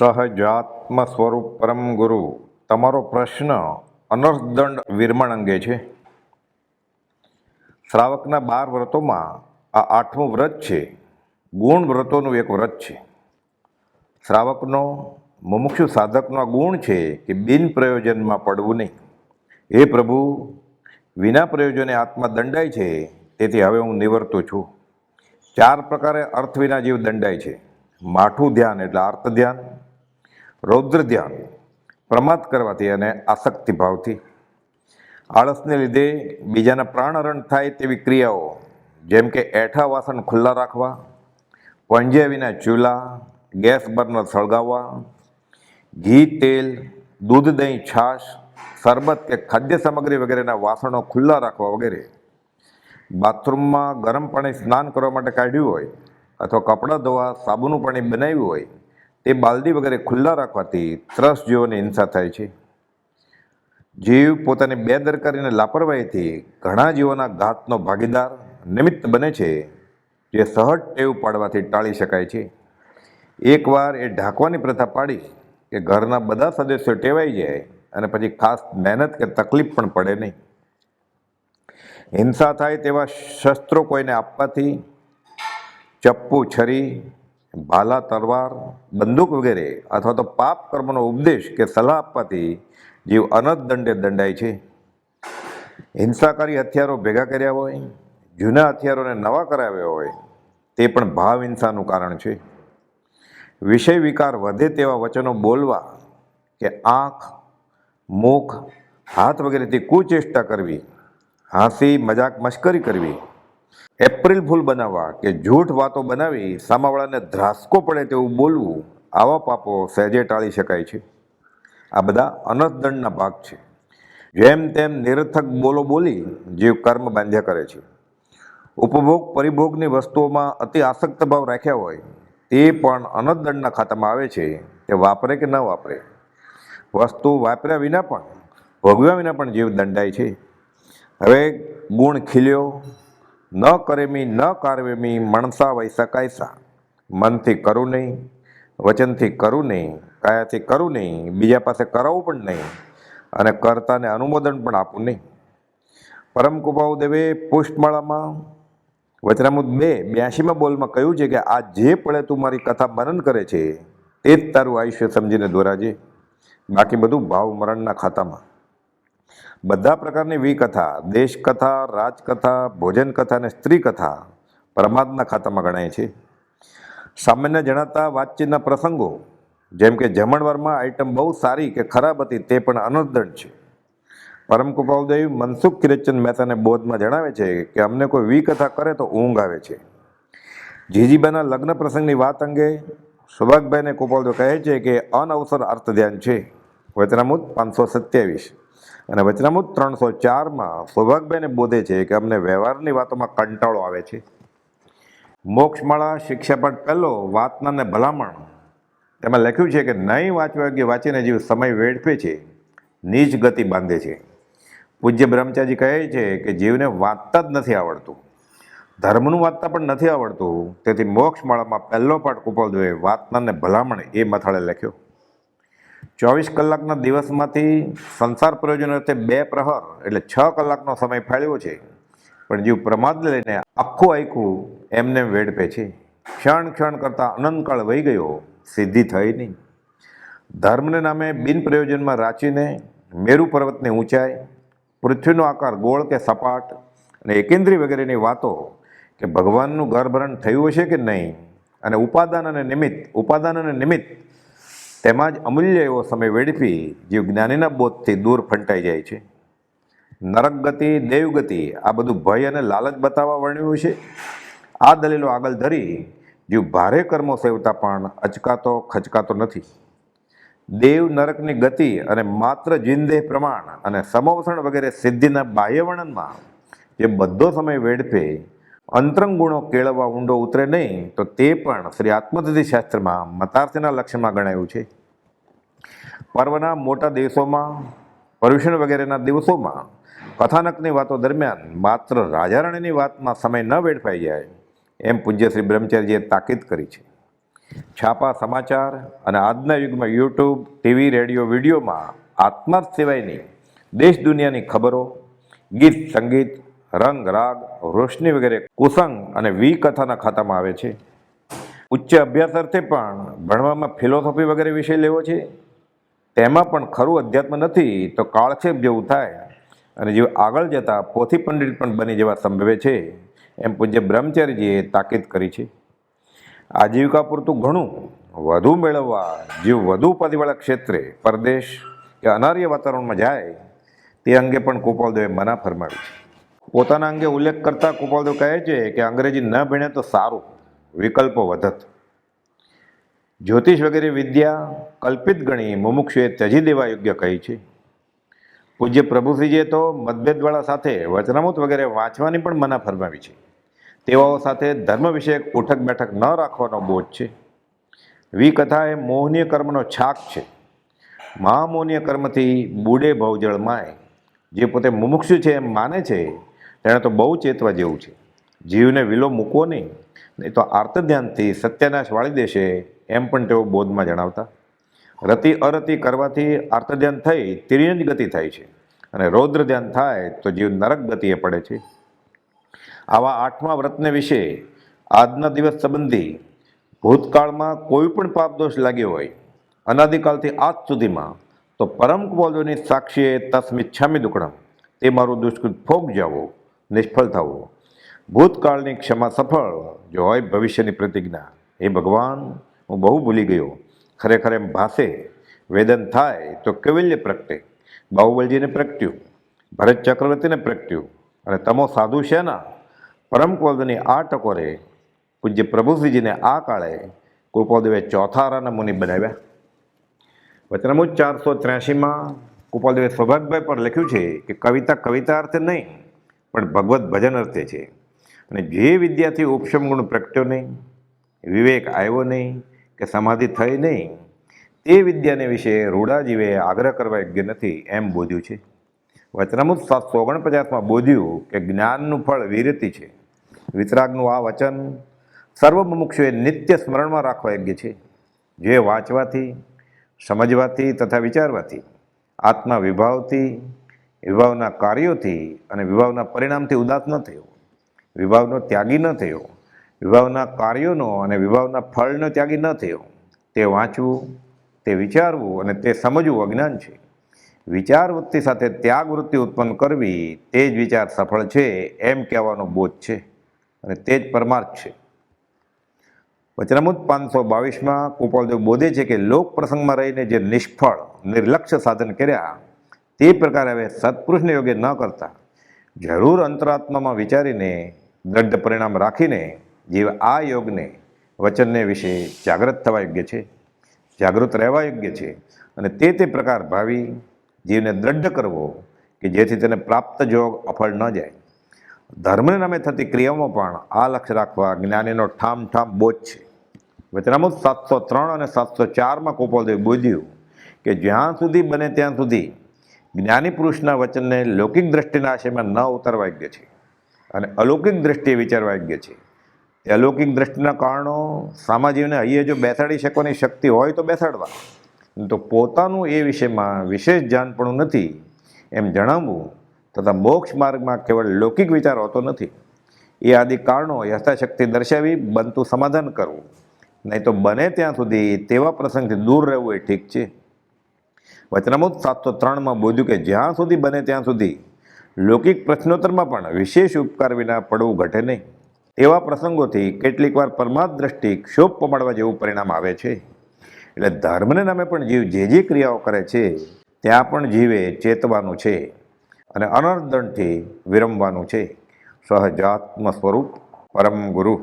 સહજાત્મ સ્વરૂપ પરમ ગુરુ, તમારો પ્રશ્ન અનર્થદંડ વિરમણ અંગે છે. શ્રાવકના બાર વ્રતોમાં આ આઠમું વ્રત છે. ગુણ વ્રતોનું એક વ્રત છે. શ્રાવકનો મુમુક્ષુ સાધકનો ગુણ છે કે બિન પ્રયોજનમાં પડવું નહીં. હે પ્રભુ, વિના પ્રયોજને આત્મા દંડાય છે, તેથી હવે હું નિવર્તું છું. ચાર પ્રકારે અર્થ વિના જીવ દંડાય છે. માઠું ધ્યાન એટલે આર્ત ધ્યાન રૌદ્ર ધ્યાન પ્રમાદ કરવાથી અને આસક્તિ ભાવથી આળસને લીધે બીજાના પ્રાણહરણ થાય તેવી ક્રિયાઓ, જેમ કે એઠા વાસણ ખુલ્લા રાખવા પંજ્યા વિના ચૂલા, ગેસ બર્નર સળગાવવા, ઘી, તેલ, દૂધ, દહીં, છાશ, શરબત કે ખાદ્ય સામગ્રી વગેરેના વાસણો ખુલ્લા રાખવા વગેરે. બાથરૂમમાં ગરમ પાણી સ્નાન કરવા માટે કાઢ્યું હોય અથવા કપડાં ધોવા, સાબુનું પાણી બનાવ્યું હોય તે બાલદી વગેરે ખુલ્લા રાખવાથી ત્રસ જીવોની હિંસા થાય છે. જીવ પોતાની બેદરકારી અને લાપરવાહીથી ઘણા જીવોના ઘાતનો ભાગીદાર નિમિત્ત બને છે, જે સહજ ટેવ પાડવાથી ટાળી શકાય છે. એકવાર એ ઢાંકવાની પ્રથા પાડી કે ઘરના બધા સદસ્યો ટેવાઈ જાય અને પછી ખાસ મહેનત કે તકલીફ પણ પડે નહીં. હિંસા થાય તેવા શસ્ત્રો કોઈને આપવાથી ચપ્પુ છરી ભાલા તલવાર બંદૂક વગેરે અથવા તો પાપ કર્મનો ઉપદેશ કે સલાહ આપવાથી જીવ અનંત દંડે દંડાય છે. હિંસાકારી હથિયારો ભેગા કર્યા હોય, જૂના હથિયારોને નવા કરાવ્યા હોય, તે પણ ભાવ હિંસાનું કારણ છે. વિષય વિકાર વધે તેવા વચનો બોલવા કે આંખ, મુખ, હાથ વગેરેથી કુચેષ્ટા કરવી, હાંસી, મજાક મશ્કરી કરવી એપ્રિલ ફૂલ બનાવવા કે જૂઠ વાતો બનાવી સામાવાળાને ધ્રાસકો પડે તેવું બોલવું આવા પાપો સહેજે ટાળી શકાય છે. આ બધા અનર્થદંડના ભાગ છે. જેમ તેમ નિરર્થક બોલો બોલી જીવ કર્મ બાંધ્યા કરે છે. ઉપભોગ પરિભોગની વસ્તુઓમાં અતિ આસક્ત ભાવ રાખ્યા હોય તે પણ અનર્થદંડના ખાતામાં આવે છે તે વાપરે કે ન વાપરે. વસ્તુ વાપર્યા વિના પણ, ભોગવ્યા વિના પણ જીવ દંડાય છે. હવે ગુણ ખીલ્યો ન કરેમી, ન કારવેમી મણસા વૈસા કાયસા મનથી કરું નહીં, વચનથી કરું નહીં, કાયાથી કરું નહીં, બીજા પાસે કરાવવું પણ નહીં અને કર્તાને અનુમોદન પણ આપવું નહીં. પરમ કૃપાઓ દેવે પુષ્પમાળામાં વચનામુદ બે બ્યાસીમાં બોલમાં કહ્યું છે કે આ જે પળે તું મારી કથા મનન કરે છે, તે જ તારું આયુષ્ય સમજીને દોરાજે. બાકી બધું ભાવ મરણના ખાતામાં. બધા પ્રકારની વિકથા, દેશકથા, રાજકથા ભોજન કથા અને સ્ત્રી કથા પ્રમાદના ખાતામાં ગણાય છે. સામાન્ય જણાતા વાતચીતના પ્રસંગો, જેમ કે જમણવારમાં આઇટમ બહુ સારી કે ખરાબ હતી તે પણ અનર્દંડ છે. પરમ કૃપાલદેવ મનસુખ કિરચંદ મહેતાને બોધમાં જણાવે છે કે અમને કોઈ વિકથા કરે તો ઊંઘ આવે છે. જીજીબાના લગ્ન પ્રસંગની વાત અંગે સુભાગભાઈને કૃપાલદેવ કહે છે કે અનવસર અર્થ ધ્યાન છે. વચનામૃત પાંચસો સત્યાવીસ. અને વચનામૃત ત્રણસો ચારમાં સૌભાગભાઈને બોધે છે કે અમને વ્યવહારની વાતોમાં કંટાળો આવે છે. મોક્ષમાળા શિક્ષાપાઠ પહેલો વાતના ને ભલામણ. તેમાં લખ્યું છે કે નહીં વાંચવા કે વાંચીને જીવ સમય વેડફે છે, નીચ ગતિ બાંધે છે. પૂજ્ય બ્રહ્મચારી કહે છે કે જીવને વાંચતા જ નથી આવડતું. ધર્મનું વાંચતા પણ નથી આવડતું. તેથી મોક્ષમાળામાં પહેલો પાઠ કુપાલદેવે વાતના ને ભલામણ એ મથાળે લખ્યો. ચોવીસ કલાકના દિવસમાંથી સંસાર પ્રયોજન અર્થે બે પ્રહર એટલે છ કલાકનો સમય ફાળ્યો છે. પણ જીવ પ્રમાદ લઈને આખું આખું એમને વેડપે છે. ક્ષણ ક્ષણ કરતાં અનંતકાળ વહી ગયો, સિદ્ધિ થઈ નહીં. ધર્મને નામે બિન પ્રયોજનમાં રાચીને મેરુ પર્વતની ઊંચાઈ પૃથ્વીનો આકાર ગોળ કે સપાટ અને એકેન્દ્રી વગેરેની વાતો કે ભગવાનનું ગર્ભરણ થયું હશે કે નહીં અને ઉપાદાન અને નિમિત્ત, ઉપાદાન અને નિમિત્ત તેમાં જ અમૂલ્ય એવો સમય વેડફી જીવ જ્ઞાનીના બોધથી દૂર ફંટાઈ જાય છે. નરક ગતિ દેવગતિ આ બધું ભય અને લાલચ બતાવવા વર્ણ્યું છે. આ દલીલો આગળ ધરી જીવ ભારે કર્મો સેવતા પણ અચકાતો, ખચકાતો નથી. દેવ નરકની ગતિ અને માત્ર જીનદેહ પ્રમાણ અને સમવસણ વગેરે સિદ્ધિના બાહ્ય વર્ણનમાં જે બધો સમય વેડફે અંતરંગ ગુણો કેળવવા ઊંડો ઉતરે નહીં, તો તે પણ શ્રી આત્મતિથિ શાસ્ત્રમાં મતાર્થના લક્ષ્યમાં ગણાયું છે. પર્વના મોટા દિવસોમાં, પર્યુષણ વગેરેના દિવસોમાં, કથાનકની વાતો દરમિયાન માત્ર રાજારાણીની વાતમાં સમય ન વેડફાઈ જાય, એમ પૂજ્ય શ્રી બ્રહ્મચારીજીએ તાકીદ કરી છે. છાપા સમાચાર અને આજના યુગમાં યુટ્યુબ, ટીવી, રેડિયો, વિડીયોમાં આત્મા સિવાયની દેશ દુનિયાની ખબરો, ગીત, સંગીત રંગ, રાગ, રોશની વગેરે કુસંગ અને વી કથાના ખાતામાં આવે છે. ઉચ્ચ અભ્યાસ અર્થે પણ ભણવામાં ફિલોસોફી વગેરે વિષય લેવો છે. તેમાં પણ ખરું અધ્યાત્મ નથી, તો કાળક્ષેપ જેવું થાય અને જે આગળ જતાં પોથી પંડિત પણ બની જવા સંભવે છે, એમ પૂજ્ય બ્રહ્મચારીજીએ તાકીદ કરી છે. આજીવિકા પૂરતું ઘણું વધુ મેળવવા, જીવ વધુ ઉપાધિવાળા ક્ષેત્રે પરદેશ કે અનાર્ય વાતાવરણમાં જાય, તે અંગે પણ કોપાલદેવે મના ફરમાવી છે. પોતાના અંગે ઉલ્લેખ કરતા કુપાલદેવ કહે છે કે અંગ્રેજી ન ભણે તો સારું, વિકલ્પો વધત. જ્યોતિષ વગેરે વિદ્યા કલ્પિત ગણી મુમુક્ષુએ ત્યજી દેવા યોગ્ય કહી છે. પૂજ્ય પ્રભુશ્રીજીએ તો મતભેદવાળા સાથે વચનામૃત વગેરે વાંચવાની પણ મના ફરમાવી છે. તેવાઓ સાથે ધર્મ વિષયક ઉઠક બેઠક ન રાખવાનો બોધ છે. વિકથા એ મોહનીય કર્મનો છાક છે. મહામોહનીય કર્મથી બુડે ભવજળમાય જે પોતે મુમુક્ષુ છે એમ માને છે તેણે તો બહુ ચેતવા જેવું છે. જીવને વિલો મૂકવો નહીં નહીં તો આર્ત ધ્યાનથી સત્યાનાશ વાળી દેશે એમ પણ તેઓ બોધમાં જણાવતા. રતિ અરતિ કરવાથી આર્ત ધ્યાન થઈ તિર્યંજ ગતિ થાય છે. અને રૌદ્ર ધ્યાન થાય તો જીવ નરક ગતિએ પડે છે. આવા આઠમા વ્રતને વિશે આજના દિવસ સંબંધી ભૂતકાળમાં કોઈ પણ પાપદોષ લાગ્યો હોય, અનાદિકાલથી આજ સુધીમાં, તો પરમ કુમારોની સાક્ષીએ તસ્મિચ્છામી દુકડમ તે મારું દુષ્કૃત ભોગ જાવો. નિષ્ફળ થવું. ભૂતકાળની ક્ષમા સફળ જો હોય ભવિષ્યની પ્રતિજ્ઞા. હે ભગવાન, હું બહુ ભૂલી ગયો. ખરેખર એમ ભાસે વેદન થાય તો કૈવલ્ય પ્રગટે, બાહુબલજીને પ્રગટ્યું, ભરત ચક્રવર્તીને પ્રગટ્યું અને તમો સાધુ શેના પરમ કુવલની આ ટકોરે પૂજ્ય પ્રભુશ્રીજીને આ કાળે કૃપાદેવે ચોથારાના મુનિ બનાવ્યા. વચનામુજ ચારસો ત્ર્યાસીમાં કૃપાલદેવે સૌભાગભાઈ પર લખ્યું છે કે કવિતા કવિતા અર્થે નહીં પણ ભગવત ભજન અર્થે છે. અને જે વિદ્યાથી ઉપશમ ગુણ પ્રગટ્યો નહીં, વિવેક આવ્યો નહીં, કે સમાધિ થઈ નહીં, તે વિદ્યાને વિશે રૂડા જીવે આગ્રહ કરવા યોગ્ય નથી એમ બોધ્યું છે. વચનામૃત સાતસો ઓગણપચાસમાં બોધ્યું કે જ્ઞાનનું ફળ વિરતિ છે. વિતરાગનું આ વચન સર્વ મુમુક્ષુએ નિત્ય સ્મરણમાં રાખવા યોગ્ય છે. જે વાંચવાથી, સમજવાથી તથા વિચારવાથી, આત્મા વિભાવથી વિભાવના કાર્યોથી અને વિભાવના પરિણામથી ઉદાસ ન થયો. વિભાવનો ત્યાગી ન થયો. વિભાવના કાર્યોનો અને વિભાવના ફળનો ત્યાગી ન થયો. તે વાંચવું, તે વિચારવું અને તે સમજવું અજ્ઞાન છે. વિચાર વૃત્તિ સાથે ત્યાગ વૃત્તિ ઉત્પન્ન કરવી તે જ વિચાર સફળ છે એમ કહેવાનો બોધ છે અને તે જ પરમાર્થ છે. વચનામૃત પાંચસો બાવીસમાં કુપાલદેવ બોધે છે કે લોક પ્રસંગમાં રહીને જે નિષ્ફળ, નિર્લક્ષ્ય સાધન કર્યા તે પ્રકારે હવે સત્પુરુષને યોગ્ય ન કરતા જરૂર અંતરાત્મામાં વિચારીને દ્રઢ પરિણામ રાખીને જીવ આ યોગને, વચનને વિશે જાગૃત થવા યોગ્ય છે, જાગૃત રહેવા યોગ્ય છે અને તે તે પ્રકાર ભાવી જીવને દ્રઢ કરવો કે જેથી તેને પ્રાપ્ત જોગ અફળ ન જાય. ધર્મને નામે થતી ક્રિયાઓમાં પણ આ લક્ષ્ય રાખવા જ્ઞાનીનો ઠામ ઠામ બોધ છે. વચનામૃત સાતસો ત્રણ અને સાતસો ચારમાં કોપોલદેવ બોધ્યું કે જ્યાં સુધી બને ત્યાં સુધી જ્ઞાની પુરુષના વચનને લૌકિક દ્રષ્ટિના આશયમાં ન ઉતારવા યોગ્ય છે. અને અલૌકિક દ્રષ્ટિએ વિચારવા યોગ્ય છે. એ અલૌકિક દ્રષ્ટિના કારણો સામાજીવને અહીંયા જો બેસાડી શકવાની શક્તિ હોય તો બેસાડવા. તો પોતાનું એ વિષયમાં વિશેષ જાણપણું નથી એમ જણાવવું તથા મોક્ષ માર્ગમાં કેવળ લૌકિક વિચાર હોતો નથી. એ આદિ કારણો યથાશક્તિ દર્શાવી બનતું સમાધાન કરવું. નહીં તો બને ત્યાં સુધી તેવા પ્રસંગથી દૂર રહેવું એ ઠીક છે. વચનામૃત સાતસો ત્રણમાં બોધ્યું કે જ્યાં સુધી બને ત્યાં સુધી લૌકિક પ્રશ્નોત્તરમાં પણ વિશેષ ઉપકાર વિના પડવું ઘટે નહીં. એવા પ્રસંગોથી કેટલીકવાર પરમાર્થ દ્રષ્ટિ ક્ષોભ પમાડવા જેવું પરિણામ આવે છે. એટલે ધર્મને નામે પણ જીવ જે જે ક્રિયાઓ કરે છે, ત્યાં પણ જીવે ચેતવાનું છે અને અનર્દંડથી વિરમવાનું છે. સહજાત્મ સ્વરૂપ પરમ ગુરુ.